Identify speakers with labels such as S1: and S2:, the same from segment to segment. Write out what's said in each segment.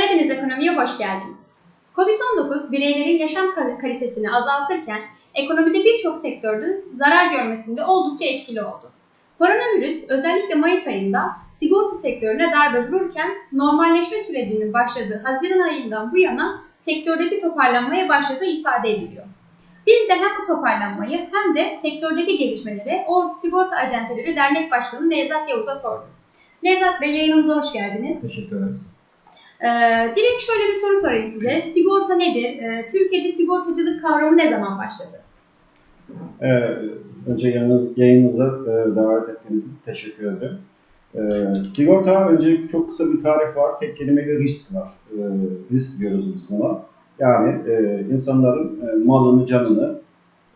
S1: Karadeniz Ekonomi'ye hoş geldiniz. Covid-19 bireylerin yaşam kal- kalitesini azaltırken ekonomide birçok sektörde zarar görmesinde oldukça etkili oldu. Koronavirüs özellikle Mayıs ayında sigorta sektörüne darbe vururken normalleşme sürecinin başladığı Haziran ayından bu yana sektördeki toparlanmaya başladığı ifade ediliyor. Biz de hem bu toparlanmayı hem de sektördeki gelişmeleri Ordu Sigorta Acenteleri Dernek Başkanı Nevzat Yavuz'a sorduk. Nevzat Bey yayınımıza hoş geldiniz.
S2: Teşekkür ederiz.
S1: Ee, direkt şöyle bir soru sorayım size. Sigorta nedir? Ee, Türkiye'de sigortacılık kavramı ne zaman başladı?
S2: Ee, önce yayınınız, yayınınıza e, davet ettiğiniz için teşekkür ederim. Ee, sigorta öncelikle çok kısa bir tarif var. Tek kelimeyle risk var. Ee, risk diyoruz biz buna. Yani e, insanların e, malını, canını,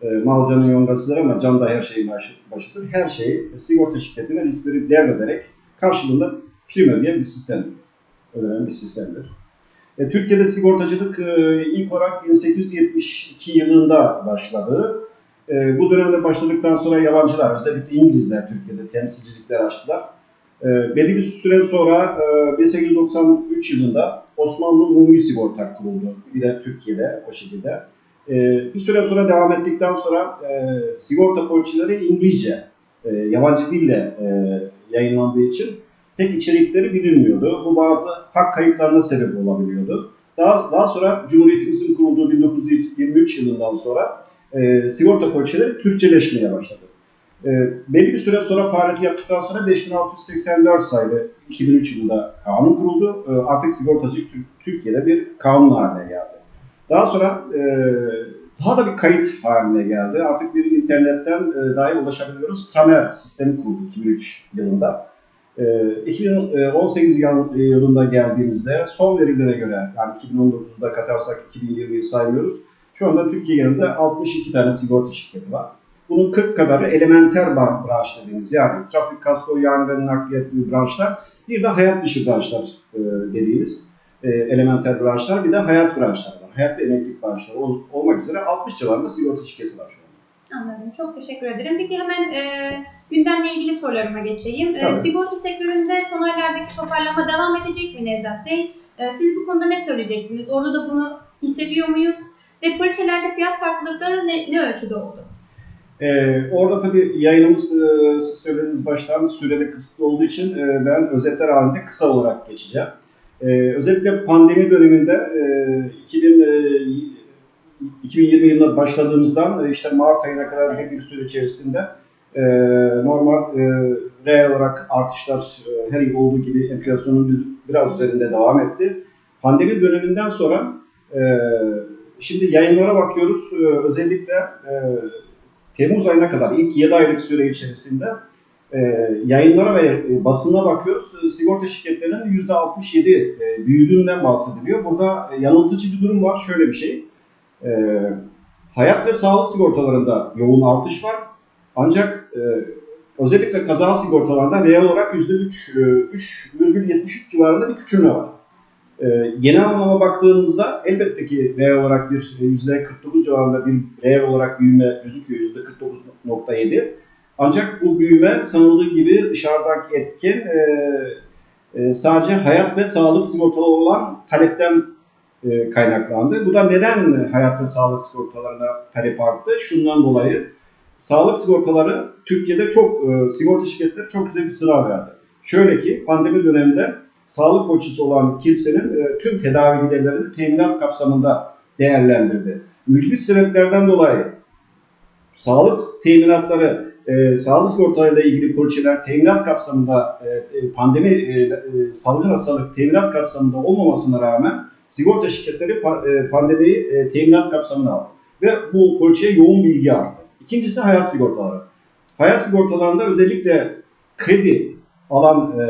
S2: e, mal canın yongasıdır ama can da her şeyin başı, başıdır. Her şeyi sigorta şirketine riskleri devrederek karşılığında prim ödeyen bir sistem. Ödenen bir sistemdir. E, Türkiye'de sigortacılık e, ilk olarak 1872 yılında başladı. E, bu dönemde başladıktan sonra yabancılar, özellikle İngilizler Türkiye'de temsilcilikler açtılar. E, belli bir süre sonra e, 1893 yılında Osmanlı Umumi Sigorta kuruldu. De Türkiye'de o şekilde. E, bir süre sonra devam ettikten sonra e, sigorta poliçeleri İngilizce, e, yabancı dille e, yayınlandığı için pek içerikleri bilinmiyordu. Bu bazı hak kayıplarına sebep olabiliyordu. Daha, daha sonra Cumhuriyetimizin kurulduğu 1923 yılından sonra e, sigorta poliçeleri Türkçeleşmeye başladı. E, belli bir süre sonra faaliyet yaptıktan sonra 5684 sayılı 2003 yılında kanun kuruldu. E, artık sigortacılık Türkiye'de bir kanun haline geldi. Daha sonra e, daha da bir kayıt haline geldi. Artık bir internetten e, dahi ulaşabiliyoruz. Tramer sistemi kuruldu 2003 yılında. E, 2018 yılında geldiğimizde son verilere göre yani 2019'da katarsak 2020'yi saymıyoruz. Şu anda Türkiye yanında 62 tane sigorta şirketi var. Bunun 40 kadarı elementer branş dediğimiz yani trafik, kasko, yangın, nakliyat gibi branşlar. Bir de hayat dışı branşlar e, dediğimiz e, elementer branşlar. Bir de hayat branşları var. Hayat ve emeklilik branşları ol, olmak üzere 60 civarında sigorta şirketi var şu anda.
S1: Anladım. Çok teşekkür ederim. Peki hemen e, gündemle ilgili sorularıma geçeyim. E, sigorta sektöründe son aylardaki toparlama devam edecek mi Nevzat Bey? E, siz bu konuda ne söyleyeceksiniz? Orada da bunu hissediyor muyuz? Ve poliçelerde fiyat farklılıkları ne, ne ölçüde oldu?
S2: Ee, orada tabii yayınımız e, siz söylediğiniz baştan sürede kısıtlı olduğu için e, ben özetler halinde kısa olarak geçeceğim. E, özellikle pandemi döneminde e, 2000, e, 2020 yılında başladığımızdan e, işte Mart ayına kadar bir, süre içerisinde e, normal e, reel olarak artışlar e, her yıl olduğu gibi enflasyonun biraz üzerinde devam etti. Pandemi döneminden sonra e, şimdi yayınlara bakıyoruz. E, özellikle e, Temmuz ayına kadar ilk 7 aylık süre içerisinde e, yayınlara ve e, basına bakıyoruz. E, sigorta şirketlerinin %67 e, büyüdüğünden bahsediliyor. Burada yanıltıcı bir durum var. Şöyle bir şey. E, hayat ve sağlık sigortalarında yoğun artış var. Ancak e, özellikle kaza sigortalarında reel olarak %3, e, 3,73 civarında bir küçülme var. E, genel anlama baktığımızda elbette ki reel olarak bir %49 civarında bir reel olarak büyüme gözüküyor %49.7. Ancak bu büyüme sanıldığı gibi dışarıdaki etken e, e, sadece hayat ve sağlık sigortalı olan talepten e, kaynaklandı. Bu da neden hayat ve sağlık sigortalarına talep arttı? Şundan dolayı sağlık sigortaları Türkiye'de çok e, sigorta şirketleri çok güzel bir sıra verdi. Şöyle ki pandemi döneminde sağlık poliçesi olan kimsenin e, tüm tedavi giderlerini teminat kapsamında değerlendirdi. Mücbir sebeplerden dolayı sağlık teminatları, e, sağlık sigortalarıyla ilgili poliçeler teminat kapsamında e, e, pandemi e, e, salgın hastalık teminat kapsamında olmamasına rağmen sigorta şirketleri e, pandemiyi e, teminat kapsamına aldı. Ve bu poliçeye yoğun bilgi arttı. İkincisi hayat sigortaları. Hayat sigortalarında özellikle kredi alan e,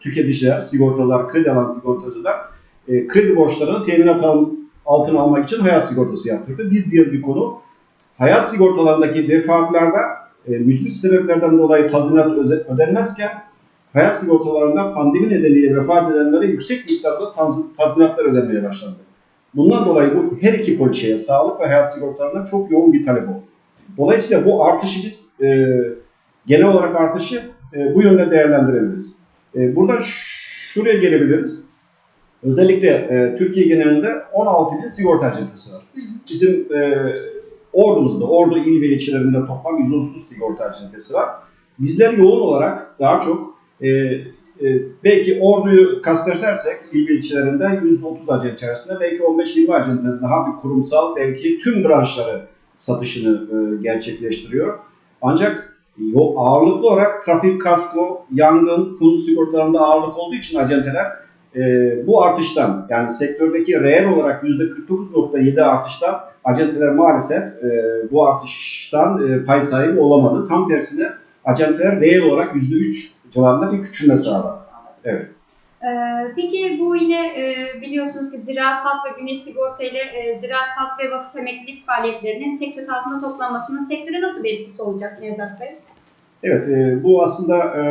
S2: tüketiciler, sigortalar, kredi alan sigortacılar e, kredi borçlarını teminat al- altına almak için hayat sigortası yaptırdı. Bir diğer bir konu hayat sigortalarındaki defaatlarda e, mücbir sebeplerden dolayı tazminat ödenmezken hayat sigortalarında pandemi nedeniyle vefat edenlere yüksek miktarda taz- tazminatlar ödenmeye başlandı. Bundan dolayı bu her iki poliçeye, sağlık ve hayat sigortalarına çok yoğun bir talep oldu. Dolayısıyla bu artışı biz e, genel olarak artışı e, bu yönde değerlendirebiliriz. E, buradan şuraya gelebiliriz. Özellikle e, Türkiye genelinde 16 bin sigorta acentesi var. Bizim e, ordumuzda, ordu il ve ilçelerinde toplam 130 sigorta acentesi var. Bizler yoğun olarak daha çok e, e, belki orduyu kastedersek il ve ilçelerinde 130 acente içerisinde belki 15-20 acentesi daha bir kurumsal belki tüm branşları satışını e, gerçekleştiriyor. Ancak yo- ağırlıklı olarak trafik, kasko, yangın, konut sigortalarında ağırlık olduğu için acenteler e, bu artıştan yani sektördeki reel olarak %49.7 artıştan acenteler maalesef e, bu artıştan e, pay sahibi olamadı. Tam tersine acenteler reel olarak %3 civarında bir küçülme sağladı. Evet.
S1: Ee, peki bu yine e, biliyorsunuz ki Ziraat Halk ve Güneş Sigorta ile e, Ziraat Halk ve Vakıf Emeklilik faaliyetlerinin tek çatı altında toplanmasının sektöre nasıl bir etkisi olacak Nevzat Bey?
S2: Evet, e, bu aslında e,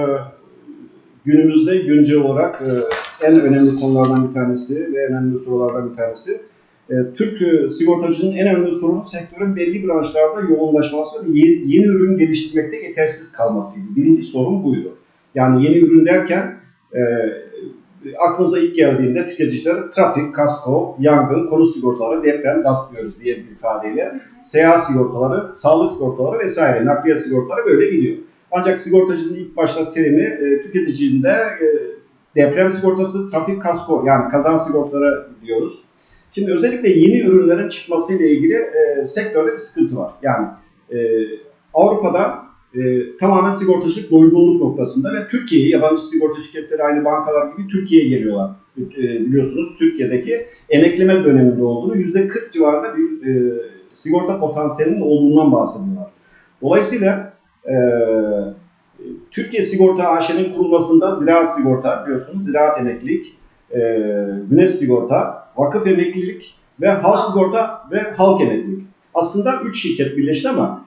S2: günümüzde güncel olarak en önemli konulardan bir tanesi ve en önemli sorulardan bir tanesi. Türk sigortacının en önemli sorunu sektörün belli branşlarda yoğunlaşması ve yeni, yeni ürün geliştirmekte yetersiz kalmasıydı. Birinci sorun buydu. Yani yeni ürün derken e, aklınıza ilk geldiğinde tüketiciler trafik, kasko, yangın, konu sigortaları, deprem, gaz diyoruz diye bir ifadeyle seyahat sigortaları, sağlık sigortaları vesaire, nakliye sigortaları böyle gidiyor. Ancak sigortacının ilk başta terimi e, tüketicinin de e, deprem sigortası, trafik kasko yani kaza sigortaları diyoruz. Şimdi özellikle yeni ürünlerin çıkmasıyla ilgili e, sektörde bir sıkıntı var. Yani e, Avrupa'da e, tamamen sigortacılık doygunluk noktasında ve Türkiye'ye, yabancı sigorta şirketleri aynı bankalar gibi Türkiye'ye geliyorlar. E, biliyorsunuz Türkiye'deki emekleme döneminde olduğunu %40 civarında bir e, sigorta potansiyelinin olduğundan bahsediyorlar. Dolayısıyla e, Türkiye Sigorta AŞ'nin kurulmasında ziraat sigorta biliyorsunuz, ziraat emeklilik, e, güneş sigorta, vakıf emeklilik ve halk sigorta ve halk emeklilik. Aslında 3 şirket birleşti ama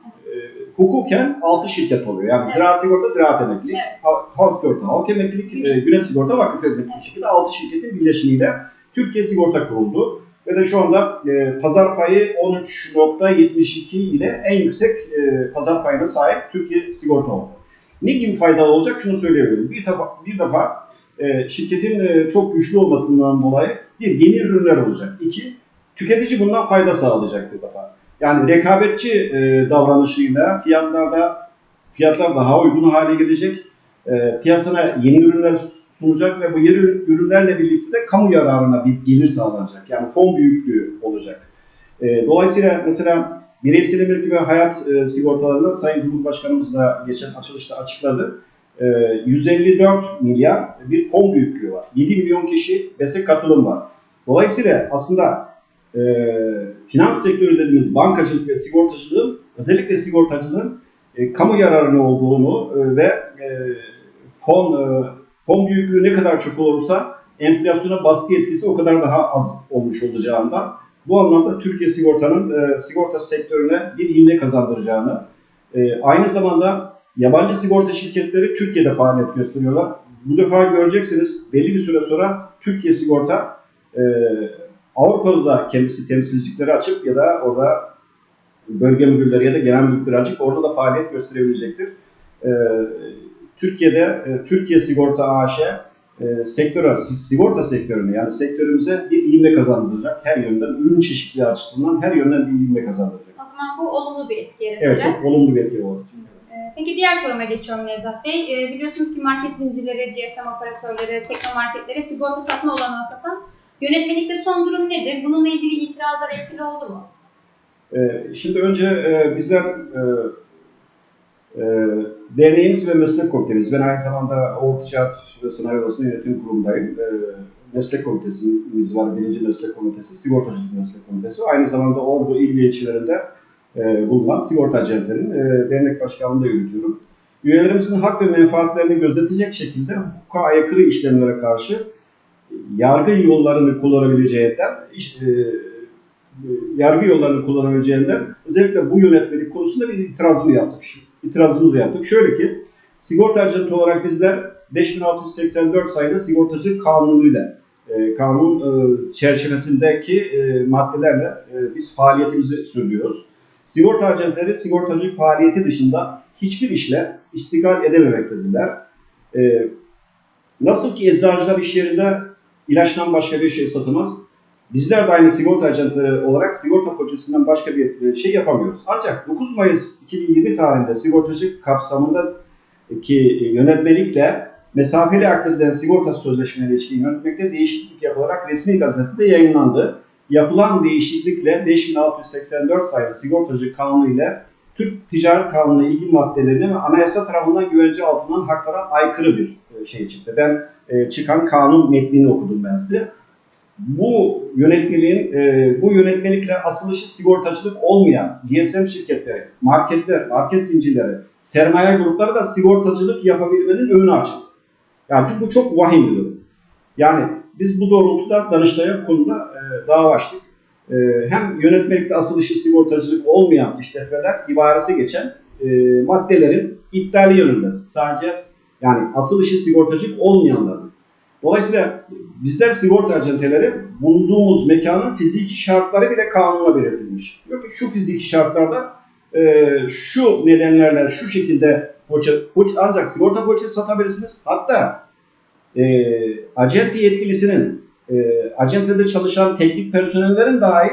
S2: hukuken 6 şirket oluyor. Yani
S1: Evet.
S2: ziraat sigorta, ziraat emeklilik,
S1: Evet.
S2: hal- halk sigorta, halk emeklilik, e,
S1: Güneş.
S2: sigorta, vakıf emeklilik şekilde 6 şirketin birleşimiyle Türkiye Sigorta kuruldu. Ve de şu anda e, pazar payı 13.72 ile en yüksek e, pazar payına sahip Türkiye Sigorta oldu. Ne gibi faydalı olacak şunu söyleyebilirim. Bir defa, bir defa e, şirketin e, çok güçlü olmasından dolayı bir yeni ürünler olacak. İki, tüketici bundan fayda sağlayacak bir defa. Yani rekabetçi e, davranışıyla fiyatlarda fiyatlar daha uygun hale gelecek. E, piyasana yeni ürünler sunacak ve bu yeni ürünlerle birlikte de kamu yararına bir gelir sağlanacak. Yani fon büyüklüğü olacak. E, dolayısıyla mesela bireysel emekli ve hayat e, sigortalarında Sayın Cumhurbaşkanımız da geçen açılışta açıkladı. E, 154 milyar bir fon büyüklüğü var. 7 milyon kişi meslek katılım var. Dolayısıyla aslında e, finans sektörü dediğimiz bankacılık ve sigortacılığın özellikle sigortacılığın e, kamu yararına olduğunu e, ve e, fon e, fon büyüklüğü ne kadar çok olursa enflasyona baskı etkisi o kadar daha az olmuş olacağından bu anlamda Türkiye sigortanın e, sigorta sektörüne bir ivme kazandıracağını e, aynı zamanda yabancı sigorta şirketleri Türkiye'de faaliyet gösteriyorlar. Bu defa göreceksiniz belli bir süre sonra Türkiye sigorta e, Avrupa'da da kendisi temsilcilikleri açıp ya da orada bölge müdürleri ya da genel müdürleri açıp orada da faaliyet gösterebilecektir. E, Türkiye'de e, Türkiye Sigorta AŞ e, sektöre, sigorta sektörüne yani sektörümüze bir ivme kazandıracak her yönden, ürün çeşitliliği açısından her yönden bir ivme kazandıracak.
S1: O zaman bu olumlu bir etki yaratacak.
S2: Evet, çok olumlu bir etki olacak.
S1: Ee, Peki diğer soruma geçiyorum Nevzat Bey. Ee, biliyorsunuz ki market zincirleri, GSM operatörleri, teknomarketlere sigorta satma olanağı satan yönetmelikte son durum nedir? Bununla ilgili itirazlar etkili oldu mu?
S2: Ee, Şimdi önce e, bizler e, e, derneğimiz ve meslek komitemiz. Ben aynı zamanda Ordu Ticaret ve Sanayi Odası'nın yönetim kurulundayım. E, meslek komitesimiz var, birinci meslek komitesi, sigortacılık meslek komitesi. Aynı zamanda Ordu il ve ilçelerinde e, bulunan sigorta acentlerinin e, dernek başkanlığını da yürütüyorum. Üyelerimizin hak ve menfaatlerini gözetecek şekilde hukuka aykırı işlemlere karşı yargı yollarını kullanabileceğinden e, yargı yollarını kullanabileceğinden özellikle bu yönetmelik konusunda bir itirazımı yaptık. İtirazımızı yaptık. Şöyle ki sigorta acenti olarak bizler 5684 sayılı sigortacılık kanunuyla e, kanun e, çerçevesindeki e, maddelerle biz faaliyetimizi sürdürüyoruz. Sigorta acentleri sigortacılık faaliyeti dışında hiçbir işle istigal edememektedirler. Nasıl ki eczacılar iş yerinde ilaçtan başka bir şey satılmaz. Bizler de aynı sigorta ajanları olarak sigorta poliçesinden başka bir şey yapamıyoruz. Ancak 9 Mayıs 2020 tarihinde sigortacı kapsamındaki yönetmelikle mesafeli akdedilen sigorta sözleşmeleri ilişkin yönetmekte değişiklik yapılarak resmi gazetede yayınlandı. Yapılan değişiklikle 5684 sayılı sigortacı kanunu ile Türk Ticaret Kanunu ilgili maddelerine ve anayasa tarafından güvence altından haklara aykırı bir şey çıktı. Ben e, çıkan kanun metnini okudum ben size. Bu yönetmeliğin, e, bu yönetmelikle asılışı sigortacılık olmayan GSM şirketleri, marketler, market zincirleri, sermaye grupları da sigortacılık yapabilmenin önünü açıldı. Yani bu çok vahim bir durum. Yani biz bu doğrultuda Danıştay'a konuda e, dava açtık. E, hem yönetmelikte asılışı sigortacılık olmayan işletmeler ibaresi geçen maddelerin iptali yönünde. Sadece yani asılışı sigortacılık olmayanların. Dolayısıyla bizler sigorta acenteleri bulunduğumuz mekanın fiziki şartları bile kanunla belirtilmiş. Diyor ki şu fiziki şartlarda e, şu nedenlerle şu şekilde poğaça, poğaça, ancak sigorta poğaçası satabilirsiniz. Hatta e, acente yetkilisinin e, acentede çalışan teknik personellerin dahi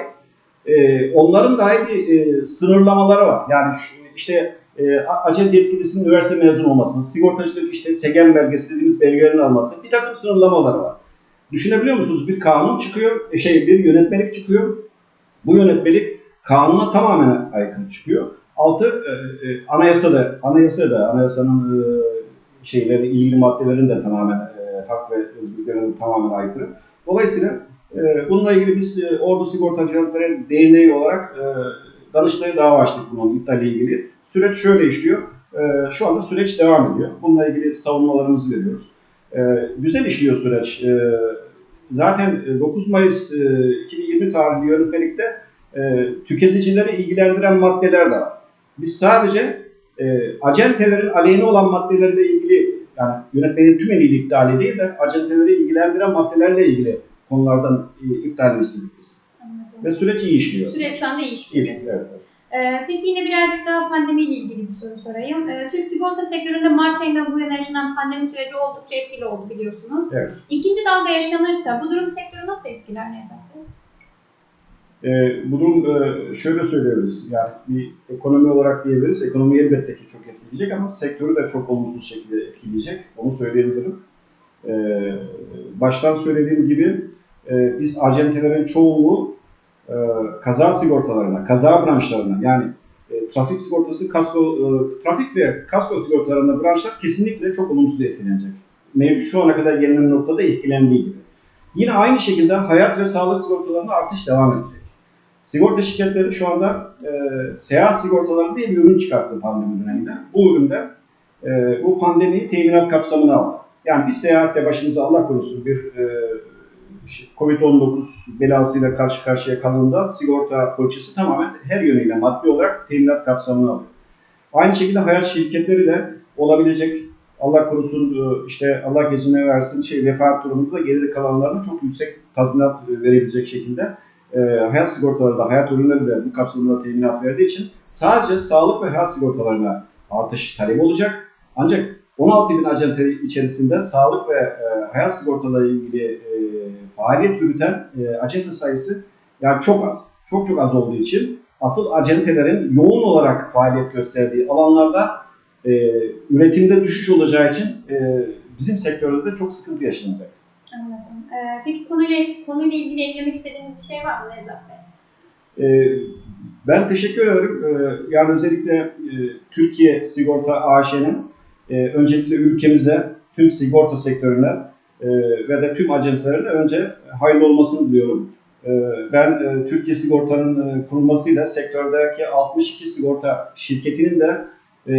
S2: e, onların dahi bir e, sınırlamaları var. Yani şu, işte e, acente yetkilisinin üniversite mezun olması, sigortacılık işte SEGEN belgesi dediğimiz belgelerin alması bir takım sınırlamaları var. Düşünebiliyor musunuz? Bir kanun çıkıyor, e, şey bir yönetmelik çıkıyor. Bu yönetmelik kanuna tamamen aykırı çıkıyor. Altı e, e, anayasada, anayasada, anayasanın e, şeyleri, ilgili maddelerin de tamamen e, hak ve özgürlüklerin tamamen aykırı. Dolayısıyla e, bununla ilgili biz e, Ordu Sigortacılıkları Derneği olarak e, Danıştay'a dava açtık bunun iptalle ilgili. Süreç şöyle işliyor. E, şu anda süreç devam ediyor. Bununla ilgili savunmalarımızı veriyoruz. E, güzel işliyor süreç. E, zaten 9 Mayıs e, 2020 tarihli yönetmelikte e, tüketicileri ilgilendiren maddeler de var. Biz sadece e, acentelerin aleyhine olan maddelerle ilgili yani yönetmenin tümeniyle iptali değil de acenteleri ilgilendiren maddelerle ilgili konulardan e, iptalini istedik biz. Ve süreç iyi işliyor.
S1: Süreç şu anda iyi işliyor.
S2: İyi işliyor, evet.
S1: Ee, peki yine birazcık daha pandemiyle ilgili bir soru sorayım. Ee, Türk sigorta sektöründe Mart ayından bu yana yaşanan pandemi süreci oldukça etkili oldu biliyorsunuz.
S2: Evet.
S1: İkinci dalga yaşanırsa bu durum sektörü nasıl etkiler Nevzat Bey?
S2: E, bu durum e, şöyle söyleyebiliriz. Yani bir ekonomi olarak diyebiliriz. Ekonomi elbette ki çok etkileyecek ama sektörü de çok olumsuz şekilde etkileyecek. Onu söyleyebilirim. E, baştan söylediğim gibi e, biz acentelerin çoğunluğu e, kaza sigortalarına, kaza branşlarına yani e, trafik sigortası, kasko, e, trafik ve kasko sigortalarında branşlar kesinlikle çok olumsuz etkilenecek. Mevcut şu ana kadar gelinen noktada etkilendiği gibi. Yine aynı şekilde hayat ve sağlık sigortalarında artış devam edecek. Sigorta şirketleri şu anda e, seyahat sigortaları diye bir ürün çıkarttı pandemi döneminde. Bu üründe e, bu pandemiyi teminat kapsamına aldı. Yani bir seyahatte başınıza Allah korusun bir e, Covid-19 belasıyla karşı karşıya kalındığında sigorta poliçesi tamamen her yönüyle maddi olarak teminat kapsamına alıyor. Aynı şekilde hayat şirketleri de olabilecek Allah korusun e, işte Allah gecine versin şey vefat durumunda da geride kalanlarına çok yüksek tazminat verebilecek şekilde e, hayat sigortaları da hayat ürünleri de bu kapsamda teminat verdiği için sadece sağlık ve hayat sigortalarına artış talep olacak. Ancak 16 bin acente içerisinde sağlık ve e, hayat sigortaları ilgili e, faaliyet yürüten e, acente sayısı yani çok az. Çok çok az olduğu için asıl acentelerin yoğun olarak faaliyet gösterdiği alanlarda e, üretimde düşüş olacağı için e, bizim sektörde de çok sıkıntı yaşanacak.
S1: Anladım. Ee, peki konuyla, konuyla ilgili eklemek istediğiniz bir şey var mı Nevzat Bey?
S2: E, ben teşekkür ederim. E, yani özellikle e, Türkiye Sigorta AŞ'nin e, öncelikle ülkemize, tüm sigorta sektörüne e, ve de tüm acentelere önce hayırlı olmasını diliyorum. E, ben e, Türkiye Sigorta'nın e, kurulmasıyla sektördeki 62 sigorta şirketinin de e,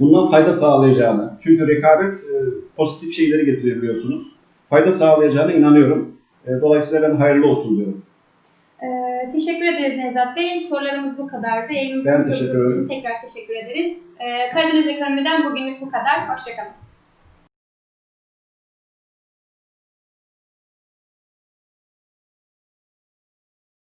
S2: bundan fayda sağlayacağını, çünkü rekabet e, pozitif şeyleri getirebiliyorsunuz. Fayda sağlayacağına inanıyorum. E, dolayısıyla ben hayırlı olsun diyorum.
S1: Ee, teşekkür ederiz Nevzat Bey. Sorularımız bu kadardı. Yayınımızı
S2: Ben teşekkür ederim.
S1: Tekrar teşekkür ederiz. Ee, Karadeniz Ekonomi'den bugünlük bu kadar. Hoşçakalın.